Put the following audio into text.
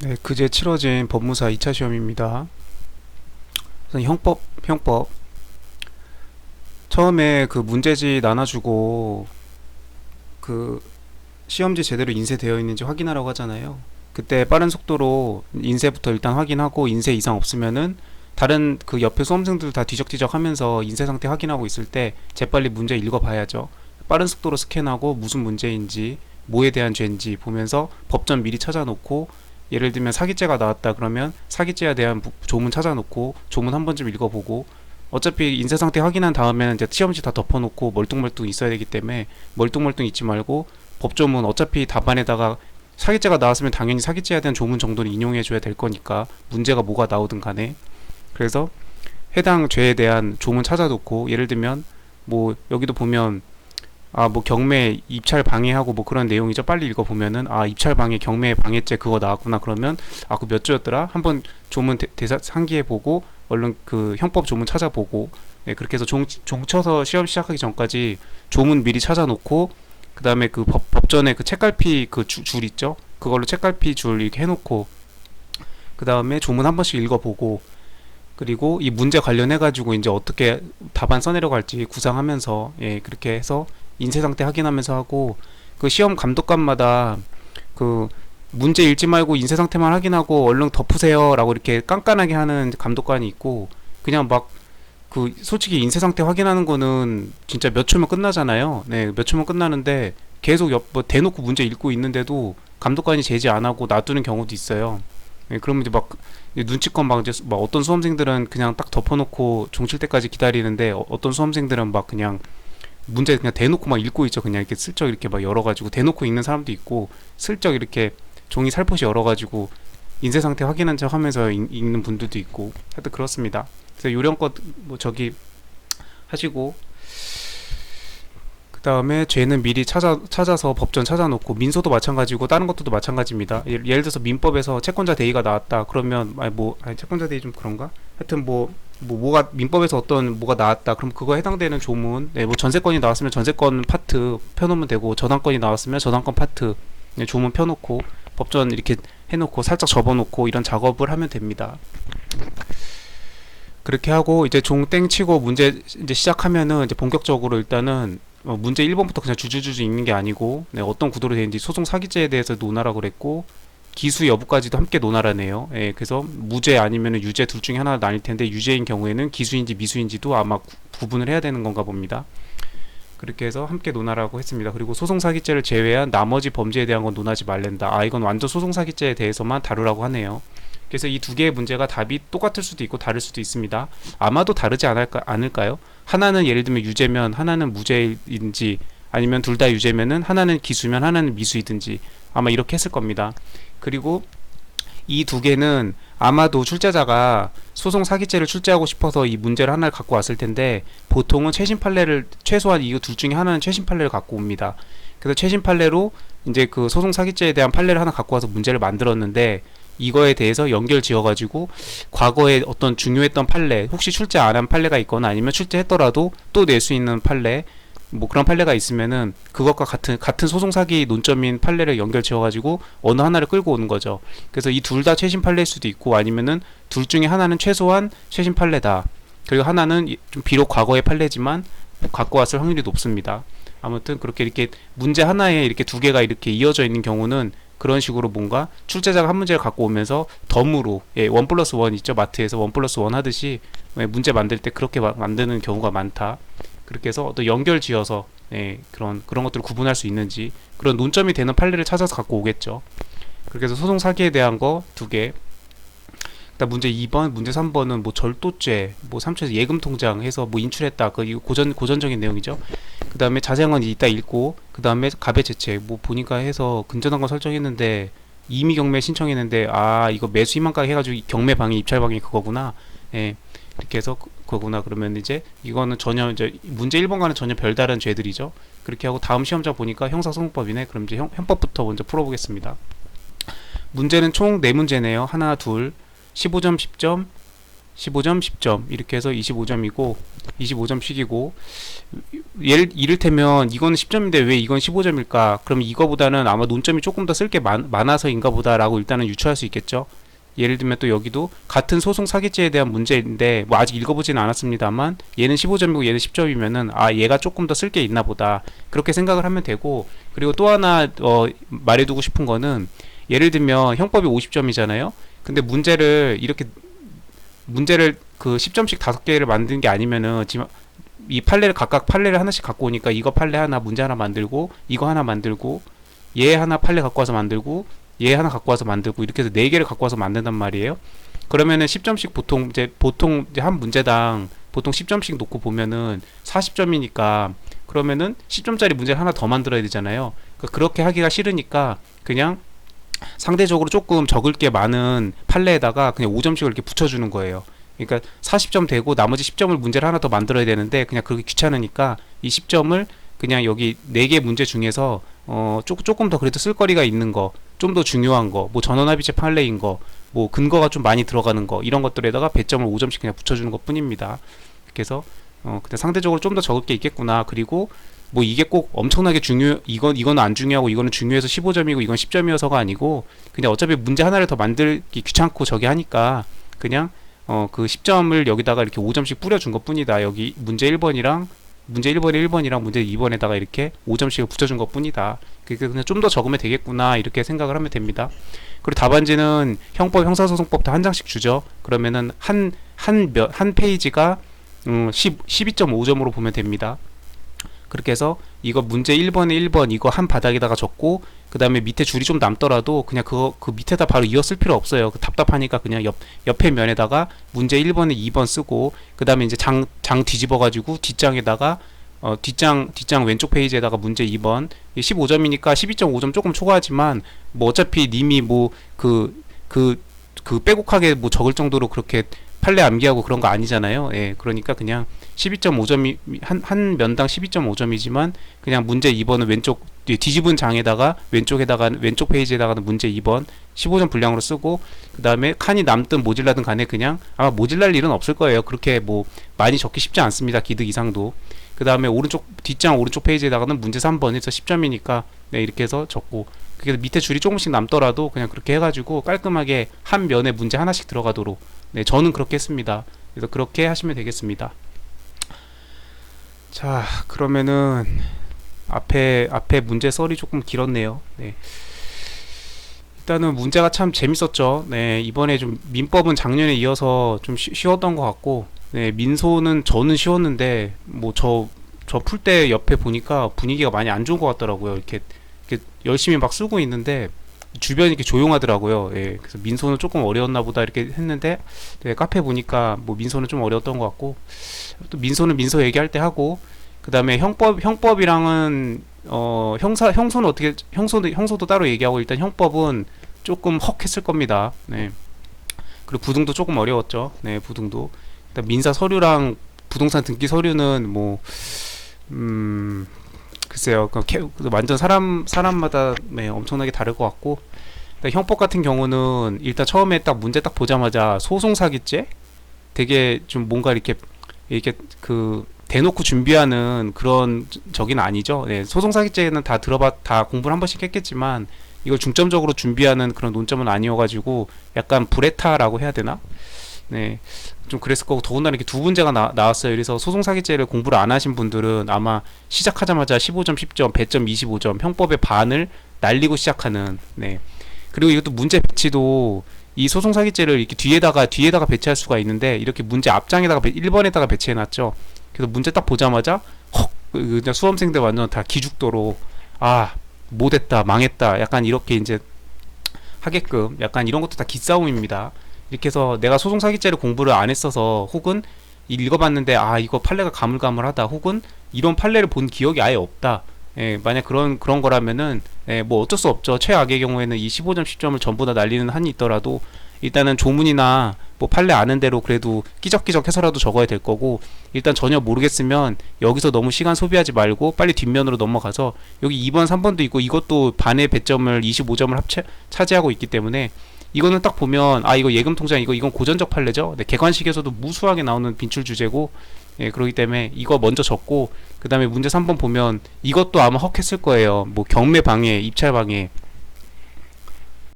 네, 그제 치러진 법무사 2차 시험입니다. 형법, 형법. 처음에 그 문제지 나눠주고 그 시험지 제대로 인쇄되어 있는지 확인하라고 하잖아요. 그때 빠른 속도로 인쇄부터 일단 확인하고 인쇄 이상 없으면은 다른 그 옆에 수험생들 다 뒤적뒤적 하면서 인쇄 상태 확인하고 있을 때 재빨리 문제 읽어봐야죠. 빠른 속도로 스캔하고 무슨 문제인지 뭐에 대한 죄인지 보면서 법전 미리 찾아놓고 예를 들면 사기죄가 나왔다 그러면 사기죄에 대한 부- 조문 찾아놓고 조문 한 번쯤 읽어보고 어차피 인쇄 상태 확인한 다음에는 이제 시험지 다 덮어놓고 멀뚱멀뚱 있어야 되기 때문에 멀뚱멀뚱 있지 말고 법조문 어차피 답안에다가 사기죄가 나왔으면 당연히 사기죄에 대한 조문 정도는 인용해 줘야 될 거니까 문제가 뭐가 나오든 간에. 그래서 해당 죄에 대한 조문 찾아놓고 예를 들면 뭐 여기도 보면 아 뭐 경매 입찰 방해하고 뭐 그런 내용이죠. 빨리 읽어 보면은 아 입찰 방해 경매 방해죄 그거 나왔구나 그러면 아 그 몇 조였더라? 한번 조문 대, 대사 상기해 보고 얼른 그 형법 조문 찾아보고 네, 그렇게 해서 종, 종쳐서 시험 시작하기 전까지 조문 미리 찾아놓고 그 다음에 그 법, 법전에 그 책갈피 그 줄 있죠? 그걸로 책갈피 줄 이렇게 해놓고 그 다음에 조문 한 번씩 읽어보고 그리고 이 문제 관련해 가지고 이제 어떻게 답안 써내려 갈지 구상하면서 예 그렇게 해서 인쇄 상태 확인하면서 하고 그 시험 감독관마다 그 문제 읽지 말고 인쇄 상태만 확인하고 얼른 덮으세요라고 이렇게 깐깐하게 하는 감독관이 있고 그냥 막 그 솔직히 인쇄 상태 확인하는 거는 진짜 몇 초면 끝나잖아요. 네, 몇 초면 끝나는데 계속 옆, 뭐 대놓고 문제 읽고 있는데도 감독관이 제지 안 하고 놔두는 경우도 있어요. 네, 그러면 이제 막 눈치껏 막 이제 막 어떤 수험생들은 그냥 딱 덮어놓고 종칠 때까지 기다리는데 어, 어떤 수험생들은 막 그냥 문제 그냥 대놓고 막 읽고 있죠. 그냥 이렇게 슬쩍 이렇게 막 열어가지고 대놓고 읽는 사람도 있고 슬쩍 이렇게 종이 살포시 열어가지고 인쇄 상태 확인한 척 하면서 읽, 읽는 분들도 있고 하여튼 그렇습니다. 그래서 요령껏 뭐 저기 하시고 그 다음에 죄는 미리 찾아 찾아서 법전 찾아놓고 민소도 마찬가지고 다른 것들도 마찬가지입니다. 예를, 예를 들어서 민법에서 채권자 대의가 나왔다 그러면 아니 뭐 아니 채권자 대의 좀 그런가? 하여튼 뭐 뭐 뭐가 민법에서 어떤 뭐가 나왔다 그럼 그거 해당되는 조문 네, 뭐 전세권이 나왔으면 전세권 파트 펴놓으면 되고 저당권이 나왔으면 저당권 파트 네, 조문 펴놓고 법전 이렇게 해놓고 살짝 접어놓고 이런 작업을 하면 됩니다. 그렇게 하고 이제 종땡 치고 문제 이제 시작하면은 이제 본격적으로 일단은 어, 문제 1번부터 그냥 주주주주 읽는 게 아니고 네, 어떤 구도로 되는지 소송 사기죄에 대해서 논하라고 그랬고 기수 여부까지도 함께 논하라네요. 예, 그래서 무죄 아니면 유죄 둘 중에 하나 나뉠 텐데 유죄인 경우에는 기수인지 미수인지도 아마 구, 구분을 해야 되는 건가 봅니다. 그렇게 해서 함께 논하라고 했습니다. 그리고 소송 사기죄를 제외한 나머지 범죄에 대한 건 논하지 말랜다. 아 이건 완전 소송 사기죄에 대해서만 다루라고 하네요. 그래서 이 두 개의 문제가 답이 똑같을 수도 있고 다를 수도 있습니다. 아마도 다르지 않을까, 않을까요? 하나는 예를 들면 유죄면 하나는 무죄인지 아니면 둘 다 유죄면은 하나는 기수면 하나는 미수이든지 아마 이렇게 했을 겁니다. 그리고 이 두 개는 아마도 출제자가 소송 사기죄를 출제하고 싶어서 이 문제를 하나를 갖고 왔을 텐데 보통은 최신 판례를 최소한 이둘 중에 하나는 최신 판례를 갖고 옵니다. 그래서 최신 판례로 이제 그 소송 사기죄에 대한 판례를 하나 갖고 와서 문제를 만들었는데 이거에 대해서 연결 지어가지고 과거에 어떤 중요했던 판례 혹시 출제 안 한 판례가 있거나 아니면 출제했더라도 또 낼 수 있는 판례 뭐 그런 판례가 있으면은 그것과 같은 같은 소송 사기 논점인 판례를 연결 지어 가지고 어느 하나를 끌고 오는 거죠. 그래서 이 둘 다 최신 판례일 수도 있고 아니면은 둘 중에 하나는 최소한 최신 판례다. 그리고 하나는 이- 좀 비록 과거의 판례지만 갖고 왔을 확률이 높습니다. 아무튼 그렇게 이렇게 문제 하나에 이렇게 두 개가 이렇게 이어져 있는 경우는 그런 식으로 뭔가 출제자가 한 문제를 갖고 오면서 덤으로 예, 원 플러스 원 있죠 마트에서 원 플러스 원 하듯이 예, 문제 만들 때 그렇게 마- 만드는 경우가 많다. 그렇게 해서 어떤 연결 지어서 예, 그런 그런 것들을 구분할 수 있는지 그런 논점이 되는 판례를 찾아서 갖고 오겠죠. 그렇게 해서 소송 사기에 대한 거 두 개. 그다음 문제 2번, 문제 3번은 뭐 절도죄, 뭐 3초에서 예금 통장 해서 뭐 인출했다. 그 고전 고전적인 내용이죠. 그다음에 자세한 이따 읽고 그다음에 가배 재책 뭐 보니까 해서 근저당 건 설정했는데 임의 경매 신청했는데 아 이거 매수 희망가게 해가지고 경매 방해 입찰 방해 그거구나. 예. 이렇게 해서 그- 그거구나 그러면 이제 이거는 전혀 이제 문제 1번과는 전혀 별다른 죄들이죠. 그렇게 하고 다음 시험자 보니까 형사소송법이네. 그럼 이제 형, 형법부터 먼저 풀어보겠습니다. 문제는 총 4문제네요. 하나, 둘, 15점, 10점, 15점, 10점 이렇게 해서 25점이고 25점씩이고 예를 이를테면 이거는 10점인데 왜 이건 15점일까? 그럼 이거보다는 아마 논점이 조금 더 쓸 게 많아서인가 보다라고 일단은 유추할 수 있겠죠. 예를 들면 또 여기도 같은 소송 사기죄에 대한 문제인데 뭐 아직 읽어보지는 않았습니다만 얘는 15점이고 얘는 10점이면은 아 얘가 조금 더 쓸 게 있나 보다. 그렇게 생각을 하면 되고 그리고 또 하나 어 말해두고 싶은 거는 예를 들면 형법이 50점이잖아요. 근데 문제를 이렇게 문제를 그 10점씩 다섯 개를 만든 게 아니면은 지금 이 판례를 각각 판례를 하나씩 갖고 오니까 이거 판례 하나 문제 하나 만들고 이거 하나 만들고 얘 하나 판례 갖고 와서 만들고 얘 하나 갖고 와서 만들고 이렇게 해서 네 개를 갖고 와서 만든단 말이에요. 그러면은 10점씩 보통 이제 보통 이제 한 문제당 보통 10점씩 놓고 보면은 40점이니까 그러면은 10점짜리 문제를 하나 더 만들어야 되잖아요. 그러니까 그렇게 하기가 싫으니까 그냥 상대적으로 조금 적을 게 많은 판례에다가 그냥 5점씩을 이렇게 붙여주는 거예요. 그러니까 40점 되고 나머지 10점을 문제를 하나 더 만들어야 되는데 그냥 그렇게 귀찮으니까 이 10점을 그냥 여기 4개 문제 중에서 어 조금 더 그래도 쓸거리가 있는 거, 좀 더 중요한 거, 뭐 전원합의체 판례인 거, 뭐 근거가 좀 많이 들어가는 거 이런 것들에다가 배점을 5점씩 그냥 붙여주는 것 뿐입니다. 그래서 어 근데 상대적으로 좀 더 적을 게 있겠구나. 그리고 뭐 이게 꼭 엄청나게 중요 이건 이건 안 중요하고 이거는 중요해서 15점이고 이건 10점이어서가 아니고 그냥 어차피 문제 하나를 더 만들기 귀찮고 저기 하니까 그냥 어 그 10점을 여기다가 이렇게 5점씩 뿌려준 것 뿐이다. 여기 문제 1번이랑 문제 1번에 1번이랑 문제 2번에다가 이렇게 5점씩을 붙여준 것 뿐이다. 그러니까 그냥 좀 더 적으면 되겠구나 이렇게 생각을 하면 됩니다. 그리고 답안지는 형법 형사소송법도 한 장씩 주죠. 그러면은 한 한몇한 페이지가 음, 10, 12.5점으로 보면 됩니다. 그렇게 해서 이거 문제 1번에 1번 이거 한 바닥에다가 적고 그 다음에 밑에 줄이 좀 남더라도 그냥 그거 그 밑에다 바로 쓸 필요 없어요. 그 답답하니까 그냥 옆 옆에 면에다가 문제 1번에 2번 쓰고 그 다음에 이제 장 장 뒤집어 가지고 뒷장에다가 어 뒷장 뒷장 왼쪽 페이지에다가 문제 2번 15점이니까 12.5점 조금 초과하지만 뭐 어차피 님이 뭐 그 그 그 빼곡하게 뭐 적을 정도로 그렇게 판례 암기하고 그런 거 아니잖아요. 예, 그러니까 그냥 12.5점이 한, 한 면당 12.5점이지만 그냥 문제 2번은 왼쪽 뒤집은 장에다가 왼쪽에다가 왼쪽 페이지에다가는 문제 2번 15점 분량으로 쓰고 그 다음에 칸이 남든 모질라든 간에 그냥 아마 모질랄 일은 없을 거예요. 그렇게 뭐 많이 적기 쉽지 않습니다. 기득 이상도. 그 다음에 오른쪽 뒷장 오른쪽 페이지에다가는 문제 3번에서 10점이니까 네, 이렇게 해서 적고 그게 밑에 줄이 조금씩 남더라도 그냥 그렇게 해가지고 깔끔하게 한 면에 문제 하나씩 들어가도록 네 저는 그렇게 했습니다. 그래서 그렇게 하시면 되겠습니다. 자 그러면은 앞에 앞에 문제 썰이 조금 길었네요. 네. 일단은 문제가 참 재밌었죠. 네 이번에 좀 민법은 작년에 이어서 좀 쉬, 쉬웠던 것 같고 네 민소는 저는 쉬웠는데 뭐 저 저 풀 때 옆에 보니까 분위기가 많이 안 좋은 것 같더라고요. 이렇게, 열심히 막 쓰고 있는데 주변이 이렇게 조용하더라고요. 예, 그래서 민소는 조금 어려웠나 보다 이렇게 했는데 네, 카페 보니까 뭐 민소는 좀 어려웠던 것 같고 또 민소는 민소 얘기할 때 하고 그 다음에 형법 형법이랑은 어 형사 형소는 어떻게 형소도 형소도 따로 얘기하고 일단 형법은 조금 헉했을 겁니다. 네. 그리고 부등도 조금 어려웠죠. 네, 부등도. 일단 민사 서류랑 부동산 등기 서류는 뭐 음, 글쎄요, 그 캐, 그 완전 사람 사람마다 네, 엄청나게 다를 것 같고 형법 같은 경우는 일단 처음에 딱 문제 딱 보자마자 소송 사기죄 되게 좀 뭔가 이렇게 이렇게 그 대놓고 준비하는 그런 적인 아니죠. 네, 소송 사기죄는 다 들어봤 다 공부를 한 번씩 했겠지만 이걸 중점적으로 준비하는 그런 논점은 아니어가지고 약간 불에타라고 해야 되나? 네, 좀 그랬을 거고 더군다나 이렇게 두 문제가 나, 나왔어요. 그래서 소송 사기죄를 공부를 안 하신 분들은 아마 시작하자마자 15점, 10점, 배점 25점, 형법의 반을 날리고 시작하는 네. 그리고 이것도 문제 배치도 이 소송 사기죄를 이렇게 뒤에다가 뒤에다가 배치할 수가 있는데 이렇게 문제 앞장에다가 1번에다가 배치해 놨죠. 그래서 문제 딱 보자마자 헉 그냥 수험생들 완전 다 기죽도록 아 못했다 망했다 약간 이렇게 이제 하게끔 약간 이런 것도 다 기싸움입니다. 이렇게 해서 내가 소송 사기죄를 공부를 안 했어서 혹은 읽어봤는데 아 이거 판례가 가물가물하다 혹은 이런 판례를 본 기억이 아예 없다. 예, 만약 그런 그런 거라면은 예, 뭐 어쩔 수 없죠. 최악의 경우에는 이 15점 10점을 전부 다 날리는 한이 있더라도 일단은 조문이나 뭐 판례 아는 대로 그래도 끼적끼적 해서라도 적어야 될 거고 일단 전혀 모르겠으면 여기서 너무 시간 소비하지 말고 빨리 뒷면으로 넘어가서 여기 2번 3번도 있고 이것도 반의 배점을 25점을 합체 차지하고 있기 때문에 이거는 딱 보면 아 이거 예금 통장 이거 이건 고전적 판례죠. 네, 객관식에서도 무수하게 나오는 빈출 주제고 예, 그렇기 때문에 이거 먼저 적고 그 다음에 문제 3번 보면 이것도 아마 헉했을 거예요. 뭐 경매 방해, 입찰 방해